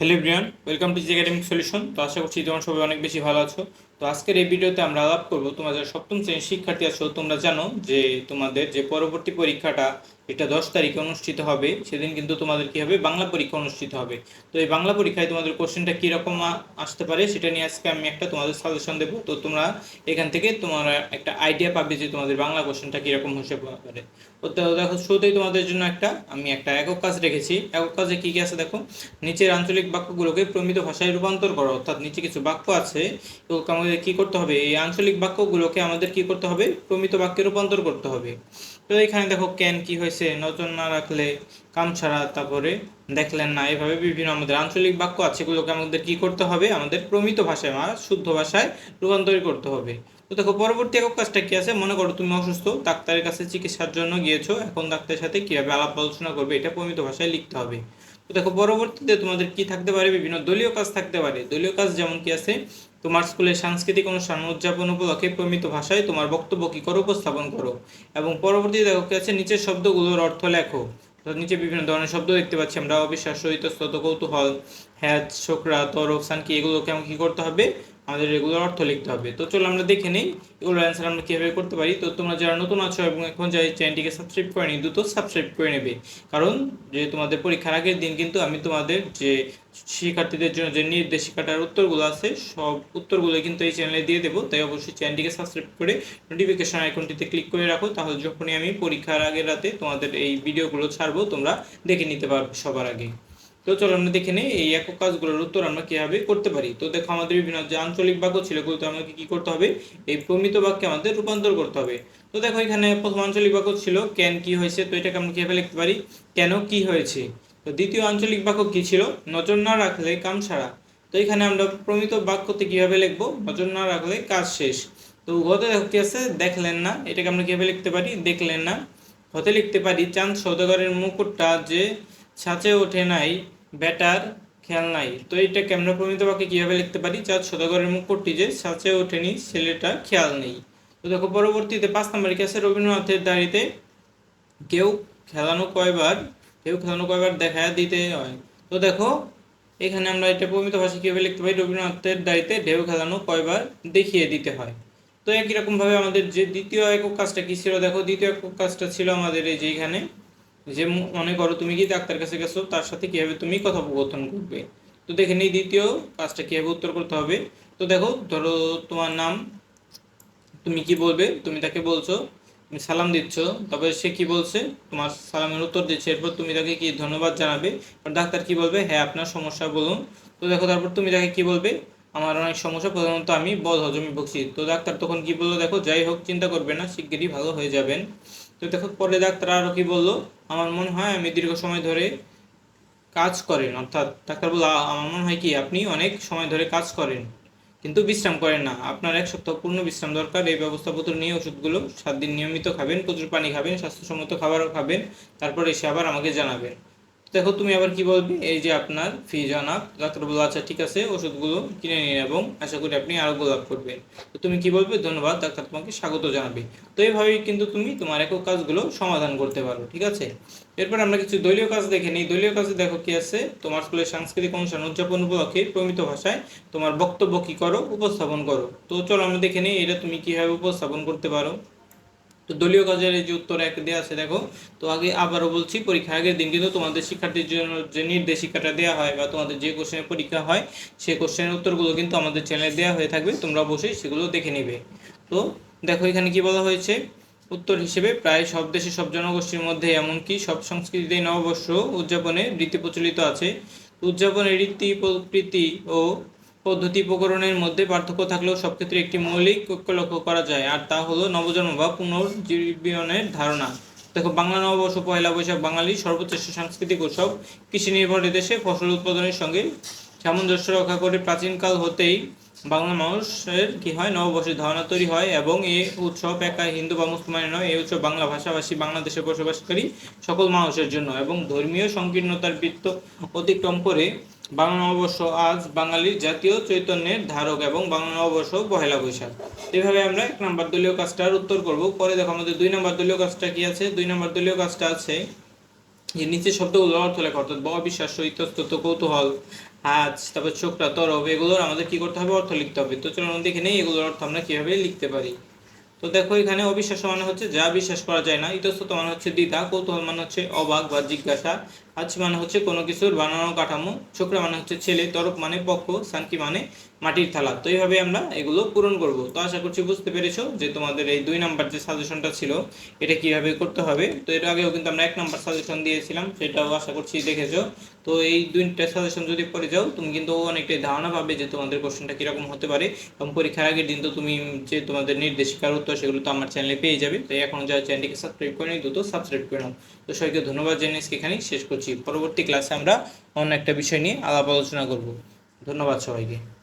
Hello Brian welcome to G academic solution তো আশা করছি তোমার সবাই অনেক বেশি ভালো আছো। তো আজকের এই ভিডিওতে আমরা আলাপ করব তোমরা যারা সপ্তম শ্রেণির শিক্ষার্থী আছো, তোমরা জানো যে তোমাদের যে পরবর্তী পরীক্ষাটা এটা দশ তারিখে অনুষ্ঠিত হবে, সেদিন কিন্তু তোমাদের কি হবে? বাংলা পরীক্ষা অনুষ্ঠিত হবে। তো এই বাংলা পরীক্ষায় তোমাদের কোশ্চেনটা কীরকম আসতে পারে সেটা নিয়ে আজকে আমি একটা তোমাদের সাজেশন দেবো। তো তোমরা এখান থেকে তোমরা একটা আইডিয়া পাবে যে তোমাদের বাংলা কোশ্চেনটা কীরকম হতে পারে। তো দেখো, শুরুতেই তোমাদের জন্য একটা, আমি একটা একক কাজ রেখেছি। একক কাজে কী কী আছে দেখো? নিচের আঞ্চলিক বাক্যগুলোকে প্রমিত ভাষায় রূপান্তর করো, অর্থাৎ নিচে কিছু বাক্য আছে, এগুলোকে আমাদের কি করতে হবে? এই আঞ্চলিক বাক্যগুলোকে আমাদের কি করতে হবে? প্রমিত বাক্যে রূপান্তর করতে হবে। তো এখানে দেখো ক্যান কি হয়েছে? নজর না রাখলে কাম ছাড়া, তারপরে দেখলেন না। এভাবে বিভিন্ন আমাদের আঞ্চলিক বাক্য আছে, এগুলোকে আমাদের কি করতে হবে? আমাদের প্রমিত ভাষায় বা শুদ্ধ ভাষায় রূপান্তরিত করতে হবে। তো দেখো, পরবর্তী একক কাজটা কি আছে? মনে করো তুমি অসুস্থ, ডাক্তারের কাছে চিকিৎসার জন্য গিয়েছো। এখন ডাক্তারের সাথে কীভাবে আলাপ আলোচনা করবে? এটা প্রমিত ভাষায় লিখতে হবে। তো দেখো, পরবর্তীতে তোমাদের কি থাকতে পারে? বিভিন্ন দলীয় কাজ থাকতে পারে। দলীয় কাজ যেমন কি আছে? তোমার স্কুলের সাংস্কৃতিক অনুষ্ঠান উদযাপন উপলক্ষে প্রমিত ভাষায় তোমার বক্তব্য কী করো, উপস্থাপন করো এবং পরবর্তী দেখো আছে নিচের শব্দগুলোর অর্থ লেখো। নিচে বিভিন্ন ধরনের শব্দ দেখতে পাচ্ছি আমরা অবিশ্বাস ইতস্তত, কৌতূহল হ্যাচ ছোকরা তরফ, সানকি, এগুলোকে আমাকে কী করতে হবে? আমাদের রেগুলার অর্থ লিখতে হবে। তো চলো আমরা দেখে নিই, এগুলোর অ্যান্সার আমরা কীভাবে করতে পারি। তো তোমরা যারা নতুন আছো এবং এখন যাই চ্যানেলটিকে সাবস্ক্রাইব করে নিই দ্রুত সাবস্ক্রাইব করে নেবে। কারণ যে তোমাদের পরীক্ষার আগের দিন কিন্তু আমি তোমাদের যে শিক্ষার্থীদের জন্য যে নির্দেশিকাটার উত্তরগুলো আছে, সব উত্তরগুলো কিন্তু এই চ্যানেলে দিয়ে দেবো। তাই অবশ্যই চ্যানেলটিকে সাবস্ক্রাইব করে নোটিফিকেশন আইকনটিতে ক্লিক করে রাখো, তাহলে যখনই আমি পরীক্ষার আগের রাতে তোমাদের এই ভিডিওগুলো ছাড়বো, তোমরা দেখে নিতে পারবে সবার আগে। তো চলো আমরা দেখে নিই এই একক কাজগুলোর উত্তর আমরা কীভাবে করতে পারি। তো দেখো, আমাদের বিভিন্ন যে আঞ্চলিক বাক্য ছিল, এগুলোতে আমাকে কি করতে হবে? এই প্রমিত বাক্যে আমাদের রূপান্তর করতে হবে। তো দেখো, এখানে প্রথম আঞ্চলিক বাক্য ছিল, কেন কি হয়েছে? তো এটাকে আমরা কীভাবে লিখতে পারি? কেন কি হয়েছে? তো দ্বিতীয় আঞ্চলিক বাক্য কি ছিল? নজর না রাখলে কাম ছাড়া। তো এখানে আমরা প্রমিত বাক্যতে কীভাবে লিখব? নজর না রাখলে কাজ শেষ। তো গত দেখো কি আছে? দেখলেন না। এটাকে আমরা কীভাবে লিখতে পারি? দেখলেন না। হতে লিখতে পারি, চাঁদ সৌদাগরের মুকুটটা যে ছাঁচে ওঠে নাই ব্যাটার খেয়াল নাই। তো এইটাকে আমরা প্রমিত বাক্যে কীভাবে লিখতে পারি? চাঁদ সদাগরের মুকুটটি যে ছাঁচে ওঠেনি ছেলেটা খেয়াল নেই। তো দেখো, পরবর্তীতে পাঁচ নম্বর আছে রবীন্দ্রনাথের দাড়িতে কেউ খেলানো কয়বার, কেউ খেলানো কয়বার দেখা দিতে হয়। তো দেখো, এখানে আমরা এটা প্রমিত ভাষা কীভাবে লিখতে পারি? রবীন্দ্রনাথের দাড়িতে ঢেউ খেলানো কয়বার দেখিয়ে দিতে হয়। তো একই রকমভাবে আমাদের যে দ্বিতীয় একক কাজটা কি ছিল? দেখো, দ্বিতীয় একক কাজটা ছিল আমাদের এই যে এখানে যে মনে করো তুমি কি ডাক্তার কাছে গেছো, তার সাথে কীভাবে তুমি কথোপকথন করবে? তো দেখে নিই দ্বিতীয় কাজটা কীভাবে উত্তর করতে হবে। তো দেখো, ধরো তোমার নাম, তুমি কি বলবে? তুমি তাকে বলছো, তুমি সালাম দিচ্ছ। তবে সে কি বলছে? তোমার সালামের উত্তর দিচ্ছে। এরপর তুমি তাকে কি ধন্যবাদ জানাবে? আর ডাক্তার কি বলবে? হ্যাঁ আপনার সমস্যা, বলুন। তো দেখো, তারপর তুমি তাকে কি বলবে? আমার অনেক সমস্যা, প্রধানত আমি বদ হজমি ভুগছি। তো ডাক্তার তখন কি বলল? দেখো, যাই হোক, চিন্তা করবে না, শিগগিরই ভালো হয়ে যাবেন। তো দেখো পরে ডাক্তার আরও কি বলল? আমার মনে হয় আমি দীর্ঘ সময় ধরে কাজ করেন, অর্থাৎ ডাক্তার বলল আমার মনে হয় কি, আপনি অনেক সময় ধরে কাজ করেন, কিন্তু বিশ্রাম করেন না। আপনার এক সপ্তাহ পূর্ণ বিশ্রাম দরকার, এই ব্যবস্থাপত্র নিয়ে ওষুধগুলো সাত দিন নিয়মিত খাবেন, প্রচুর পানি খাবেন, স্বাস্থ্যসম্মত খাবারও খাবেন, তারপর এসে আবার আমাকে জানাবেন। দেখো, তুমি আবার কি বলবে? এই যে আপনার ফি জানাব ডাক্তার বলল আচ্ছা ঠিক আছে, ওষুধগুলো কিনে নিন এবং আশা করি আপনি আরোগ্য লাভ করবেন। তো তুমি কি বলবে? ধন্যবাদ, ডাক্তার তোমাকে স্বাগত জানাবে। তো এইভাবেই কিন্তু তুমি তোমার একক কাজগুলো সমাধান করতে পারো, ঠিক আছে? এরপর আমরা কিছু দলীয় কাজ দেখে নিই। দলীয় কাজে দেখো কি আছে? তোমার স্কুলের সাংস্কৃতিক অনুষ্ঠান উদযাপন উপলক্ষে প্রমিত ভাষায় তোমার বক্তব্য কি করো? উপস্থাপন করো। তো চলো আমরা দেখে নিই, এটা তুমি কীভাবে উপস্থাপন করতে পারো? তো দলীয় কাজের এই যে উত্তর এক দেওয়া আছে, দেখো। তো আগে আবারও বলছি, পরীক্ষার আগের দিন কিন্তু তোমাদের শিক্ষার্থীর জন্য যে নির্দেশিকাটা দেওয়া হয় বা তোমাদের যে কোশ্চেনের পরীক্ষা হয় সেই কোশ্চেনের উত্তরগুলো কিন্তু আমাদের চ্যানেলে দেওয়া হয়ে থাকবে। তোমরা অবশ্যই সেগুলো দেখে নিবে। তো দেখো এখানে কি বলা হয়েছে? উত্তর হিসেবে প্রায় সব দেশে, সব জনগোষ্ঠীর মধ্যে এমনকি সব সংস্কৃতিতে নববর্ষ উদযাপনে রীতি প্রচলিত আছে। উদযাপনের রীতি, প্রকৃতি ও পদ্ধতি উপকরণের মধ্যে পার্থক্য থাকলেও সব ক্ষেত্রে একটি মৌলিক ঐক্য লক্ষ্য করা যায়, আর তা হলো নবজন্ম বা পুনর্জীবনের ধারণা। দেখো, বাংলা নববর্ষ, পয়লা বৈশাখ বাঙালির সর্বশ্রেষ্ঠ সাংস্কৃতিক উৎসব, কৃষি নির্ভর দেশে ফসল উৎপাদনের সঙ্গে সামঞ্জস্য রক্ষা করে প্রাচীনকাল হতেই বাংলা মানুষের কি হয়, নববর্ষের ধারণা তৈরি হয় এবং এই উৎসব একা হিন্দু বা মুসলমানের নয় এই উৎসব বাংলা ভাষাভাষী বাংলাদেশে বসবাসকারী সকল মানুষের জন্য এবং ধর্মীয় সংকীর্ণতার বৃত্ত অতিক্রম করে বাংলা নববর্ষ আজ বাঙালির জাতীয় চৈতন্যের ধারক এবং বাংলা নববর্ষ পহেলা বৈশাখ। এভাবে আমরা এক নম্বর দলীয় কাজটার উত্তর করব। পরে দেখো আমাদের দুই নম্বর দলীয় কাজটা কি আছে? দুই নম্বর দলীয় কাজটা আছে যে নিচের শব্দগুলোর অর্থ লেখা, অর্থাৎ ব, বিশ্বাস ইতস্তত কৌতূহল আজ তারপর চোখটা তরব এগুলোর আমাদের কি করতে হবে? অর্থ লিখতে হবে। তো চলুন দেখে নেই এগুলোর অর্থ আমরা কীভাবে লিখতে পারি। তো দেখো এখানে অবিশ্বাস মানে হচ্ছে যা বিশ্বাস করা যায় না। ইতস্তত মানে হচ্ছে দ্বিধা, কৌতূহল মানে হচ্ছে অবাক বা জিজ্ঞাসা। আজ মানে হচ্ছে কোনো কিছুর বানানো কাঠামো। ছোকরা মানে হচ্ছে ছেলে তরফ মানে পক্ষ শান্তি মানে মাটির থালা। তো এইভাবে আমরা এগুলো পূরণ করব। তো আশা করছি বুঝতে পেরেছ যে তোমাদের এই দুই নাম্বার যে সাজেশনটা ছিল, এটা কীভাবে করতে হবে। তো এর আগেও কিন্তু আমরা এক নাম্বার সাজেশন দিয়েছিলাম, সেটাও আশা করছি দেখেছ। তো এই দুইটা সাজেশন যদি পড়ে যাও, তুমি কিন্তু অনেকটাই ধারণা পাবে যে তোমাদের কোশ্চেনটা কীরকম হতে পারে। এবং পরীক্ষার আগের দিন তো তুমি যে তোমাদের নির্দেশিকার উত্তর, সেগুলো তো আমার চ্যানেলে পেয়ে যাবে। তাই এখন যারা চ্যানেলটিকে সাবস্ক্রাইব করে নিই দ্রুত সাবস্ক্রাইব করে নাও। তো সবাইকে ধন্যবাদ জানিয়ে এখানেই শেষ করছি। পরবর্তী ক্লাসে আমরা অন্য একটা বিষয় নিয়ে আলাপ আলোচনা করব। ধন্যবাদ সবাইকে।